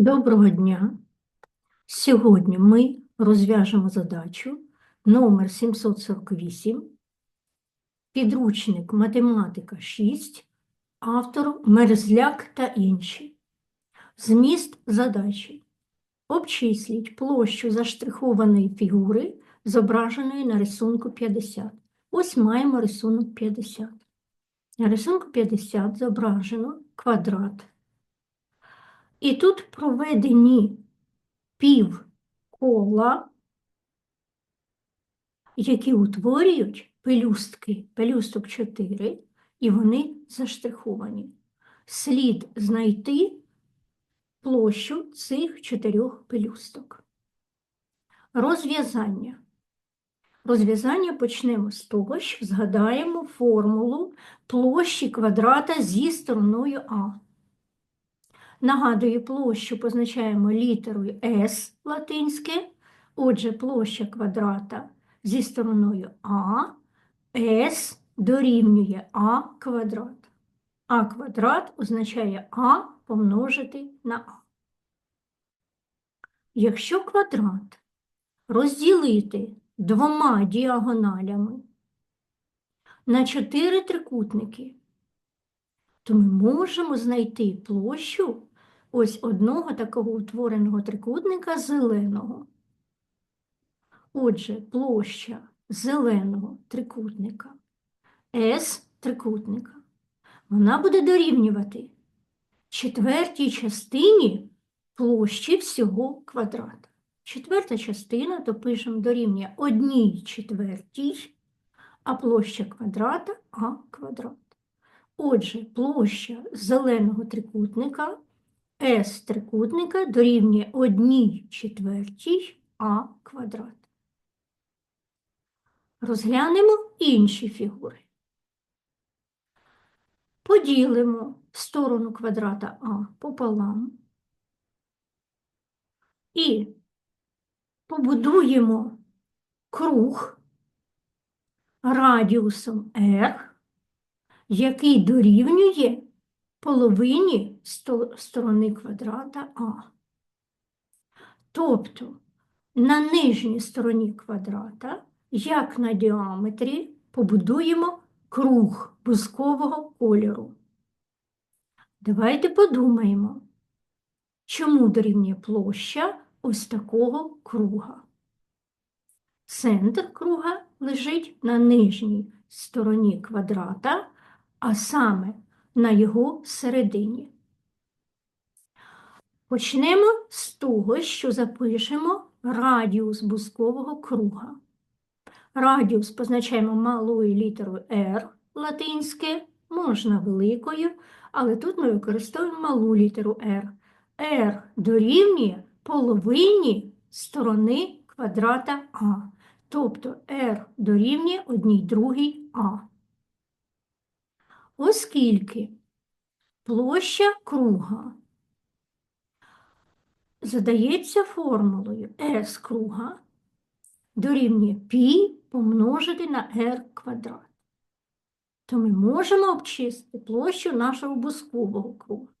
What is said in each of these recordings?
Доброго дня! Сьогодні ми розв'яжемо задачу номер 748, підручник Математика 6, автор Мерзляк та інші. Зміст задачі. Обчисліть площу заштрихованої фігури, зображеної на рисунку 50. Ось маємо рисунок 50. На рисунку 50 зображено квадрат. І тут проведені пів кола, які утворюють пелюстки, пелюсток 4, і вони заштриховані. Слід знайти площу цих чотирьох пелюсток. Розв'язання. Розв'язання почнемо з того, що згадаємо формулу площі квадрата зі стороною А. Нагадую, площу позначаємо літерою S латинське. Отже, площа квадрата зі стороною А, S дорівнює А квадрат. А квадрат означає А помножити на А. Якщо квадрат розділити двома діагоналями на чотири трикутники, то ми можемо знайти площу ось одного такого утвореного трикутника зеленого. Отже, площа зеленого трикутника S трикутника, вона буде дорівнювати четвертій частині площі всього квадрата. Четверта частина, то пишемо дорівнює одній четвертій, а площа квадрата А квадрат. Отже, площа зеленого трикутника S трикутника дорівнює 1 четвертій А квадрат. Розглянемо інші фігури. Поділимо сторону квадрата А пополам і побудуємо круг радіусом R який дорівнює половині сторони квадрата А. Тобто на нижній стороні квадрата, як на діаметрі, побудуємо круг бускового кольору. Давайте подумаємо, чому дорівнює площа ось такого круга. Центр круга лежить на нижній стороні квадрата, а саме на його середині. Почнемо з того, що запишемо радіус бускового круга. Радіус позначаємо малою літерою R латинське, можна великою, але тут ми використовуємо малу літеру R. R дорівнює половині сторони квадрата А. Тобто R дорівнює одній другій А. Оскільки площа круга задається формулою S круга дорівнює π помножити на r квадрат, то ми можемо обчистити площу нашого бускового круга.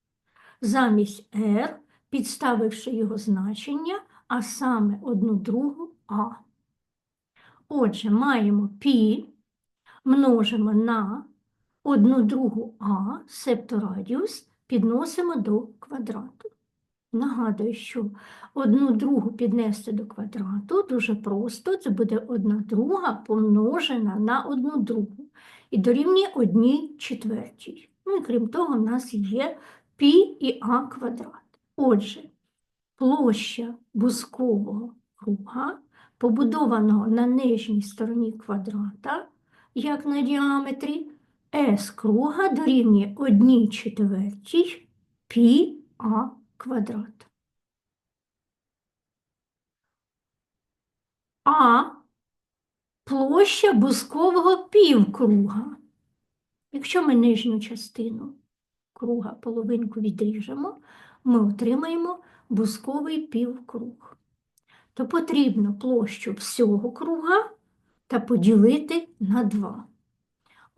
Замість r, підставивши його значення, а саме одну другу а. Отже, маємо π множимо на одну другу а, себто радіус, підносимо до квадрату. Нагадую, що одну другу піднести до квадрату дуже просто, це буде одна друга помножена на одну другу і дорівнює одній четвертій. Ну і крім того, у нас є π і а квадрат. Отже, площа бускового круга, побудованого на нижній стороні квадрата, як на діаметрі, S круга дорівнює 1 четвертій π а квадрат. А площа бускового півкруга. Якщо ми нижню частину круга половинку відріжемо, ми отримаємо бусковий півкруг. То потрібно площу всього круга та поділити на 2.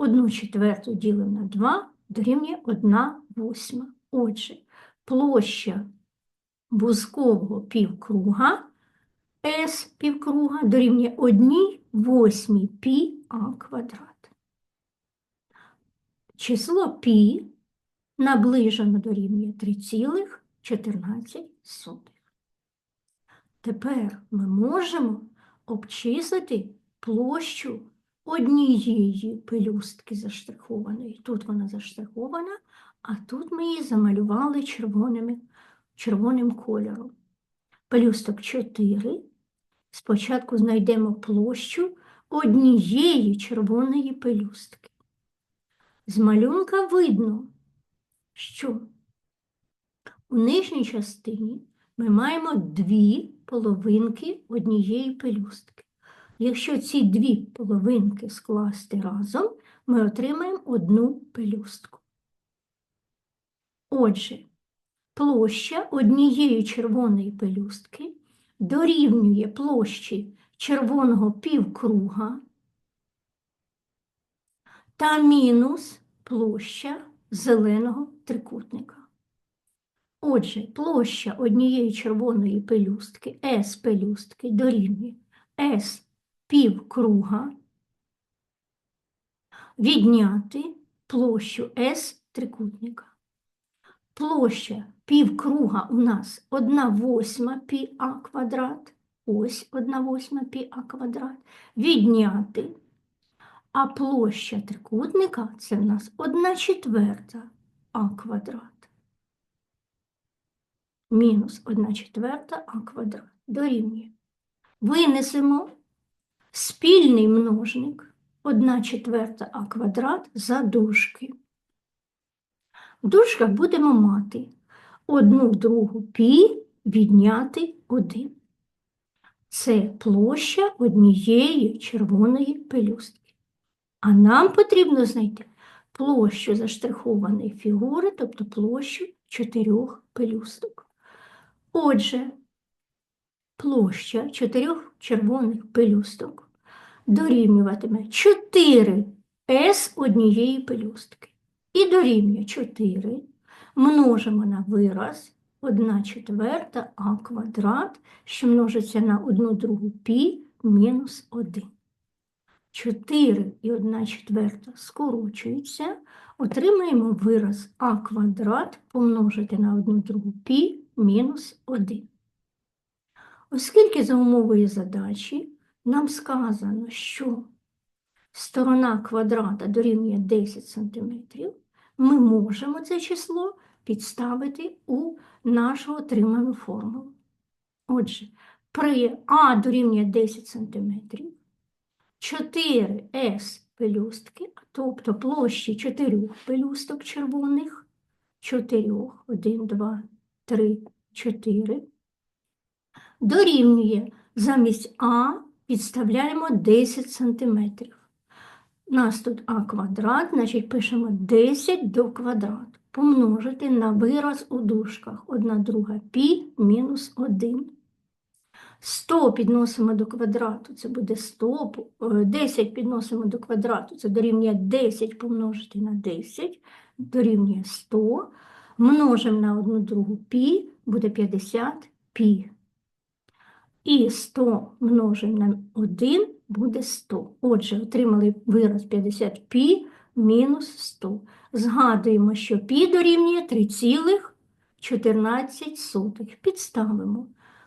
Одну четверту ділимо на 2 дорівнює 1 восьма. Отже, площа бузкового півкруга S півкруга дорівнює 1 восьмій пі а квадрат. Число пі наближено дорівнює 3,14. Тепер ми можемо обчислити площу однієї пелюстки заштрихованої. Тут вона заштрихована, а тут ми її замалювали червоними, червоним кольором. Пелюсток 4. Спочатку знайдемо площу однієї червоної пелюстки. З малюнка видно, що у нижній частині ми маємо дві половинки однієї пелюстки. Якщо ці дві половинки скласти разом, ми отримаємо одну пелюстку. Отже, площа однієї червоної пелюстки дорівнює площі червоного півкруга та мінус площа зеленого трикутника. Отже, площа однієї червоної пелюстки S пелюстки дорівнює S півкруга відняти площу S трикутника. Площа півкруга у нас 1 восьма пі а квадрат, ось 1 восьма пі а квадрат, відняти, а площа трикутника це в нас 1 четверта а квадрат. Мінус 1 четверта а квадрат дорівнює. Винесемо спільний множник 1 четверта а квадрат за дужки. В дужках будемо мати одну другу пі відняти 1. Це площа однієї червоної пелюстки. А нам потрібно знайти площу заштрихованої фігури, тобто площу чотирьох пелюсток. Отже, площа чотирьох червоних пелюсток дорівнюватиме 4 С однієї пелюстки. І дорівнює 4 множимо на вираз 1 четверта а квадрат, що множиться на 1 другу пі мінус 1. 4 і 1 четверта скорочуються, отримаємо вираз а квадрат помножити на 1 другу пі мінус 1. Оскільки за умовою задачі нам сказано, що сторона квадрата дорівнює 10 см, ми можемо це число підставити у нашу отриману формулу. Отже, при А дорівнює 10 см, 4С пелюстки, тобто площі 4 пелюсток червоних, 4, 1, 2, 3, 4, дорівнює замість А підставляємо 10 см. У нас тут А квадрат, значить пишемо 10 до квадрату. Помножити на вираз у дужках. 1 друга пі мінус 1. 100 підносимо до квадрату, це буде 100, 10 підносимо до квадрату, це дорівнює 10 помножити на 10, дорівнює 100. Множимо на 1 другу пі, буде 50 пі. І 100 множимо на 1 буде 100. Отже, отримали вираз 50 пі мінус 100. Згадуємо, що пі дорівнює 3,14. Підставимо.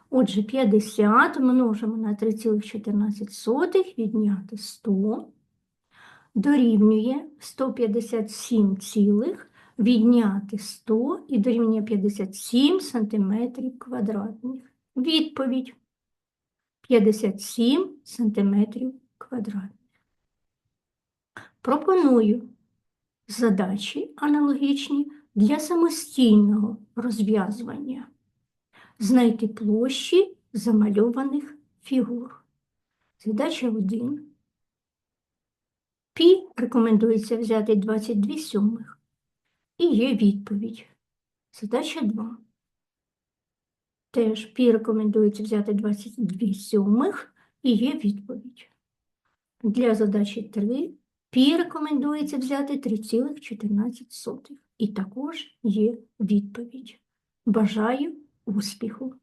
Отже, 50 множимо на 3,14 відняти 100. Дорівнює 157, цілих, відняти 100 і дорівнює 57 сантиметрів квадратних. Відповідь. 57 сантиметрів квадратних. Пропоную задачі аналогічні для самостійного розв'язування. Знайти площі замальованих фігур. Задача 1. Пі рекомендується взяти 22 сьомих. І є відповідь. Задача 2. Теж пі рекомендується взяти 22 сьомих і є відповідь. Для задачі 3 пі рекомендується взяти 3,14. І також є відповідь. Бажаю успіху!